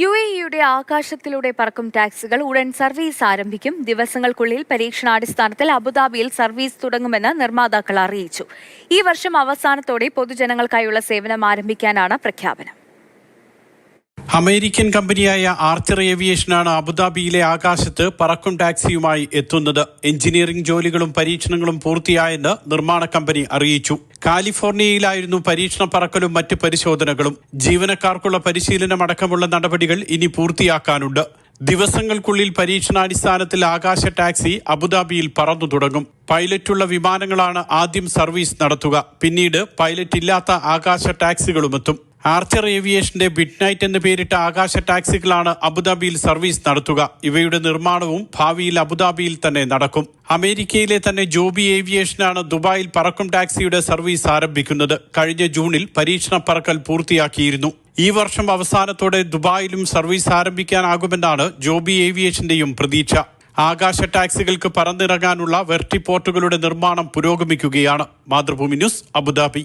U A ഇയുടെ ആകാശത്തിലൂടെ പറക്കും ടാക്സികൾ ഉടൻ സർവീസ് ആരംഭിക്കും. ദിവസങ്ങൾക്കുള്ളിൽ പരീക്ഷണാടിസ്ഥാനത്തിൽ അബുദാബിയിൽ സർവീസ് തുടങ്ങുമെന്ന് നിർമ്മാതാക്കൾ അറിയിച്ചു. ഈ വർഷം അവസാനത്തോടെ പൊതുജനങ്ങൾക്കായുള്ള സേവനം ആരംഭിക്കാനാണ് പ്രഖ്യാപനം. അമേരിക്കൻ കമ്പനിയായ ആർച്ചർ ഏവിയേഷനാണ് അബുദാബിയിലെ ആകാശത്ത് പറക്കും ടാക്സിയുമായി എത്തുന്നത്. എഞ്ചിനീയറിംഗ് ജോലികളും പരീക്ഷണങ്ങളും പൂർത്തിയായെന്ന് നിർമ്മാണ കമ്പനി അറിയിച്ചു. കാലിഫോർണിയയിലായിരുന്നു പരീക്ഷണ പറക്കലും മറ്റ് പരിശോധനകളും. ജീവനക്കാർക്കുള്ള പരിശീലനമടക്കമുള്ള നടപടികൾ ഇനി പൂർത്തിയാക്കാനുണ്ട്. ദിവസങ്ങൾക്കുള്ളിൽ പരീക്ഷണാടിസ്ഥാനത്തിൽ ആകാശ ടാക്സി അബുദാബിയിൽ പറന്നു തുടങ്ങും. പൈലറ്റുള്ള വിമാനങ്ങളാണ് ആദ്യം സർവീസ് നടത്തുക. പിന്നീട് പൈലറ്റ് ഇല്ലാത്ത ആകാശ ടാക്സികളുമെത്തും. ആർച്ചർ ഏവിയേഷന്റെ ബിഡ് നൈറ്റ് എന്ന് പേരിട്ട ആകാശ ടാക്സികളാണ് അബുദാബിയിൽ സർവീസ് നടത്തുക. ഇവയുടെ നിർമ്മാണവും ഭാവിയിൽ അബുദാബിയിൽ തന്നെ നടക്കും. അമേരിക്കയിലെ തന്നെ ജോബി ഏവിയേഷനാണ് ദുബായിൽ പറക്കും ടാക്സിയുടെ സർവീസ് ആരംഭിക്കുന്നത്. കഴിഞ്ഞ ജൂണിൽ പരീക്ഷണ പറക്കൽ പൂർത്തിയാക്കിയിരുന്നു. ഈ വർഷം അവസാനത്തോടെ ദുബായിലും സർവീസ് ആരംഭിക്കാനാകുമെന്നാണ് ജോബി ഏവിയേഷന്റെയും പ്രതീക്ഷ. ആകാശ ടാക്സികൾക്ക് പറന്നിറങ്ങാനുള്ള വെർട്ടിപ്പോർട്ടുകളുടെ നിർമ്മാണം പുരോഗമിക്കുകയാണ്. Mathrubhumi News Abu Dhabi.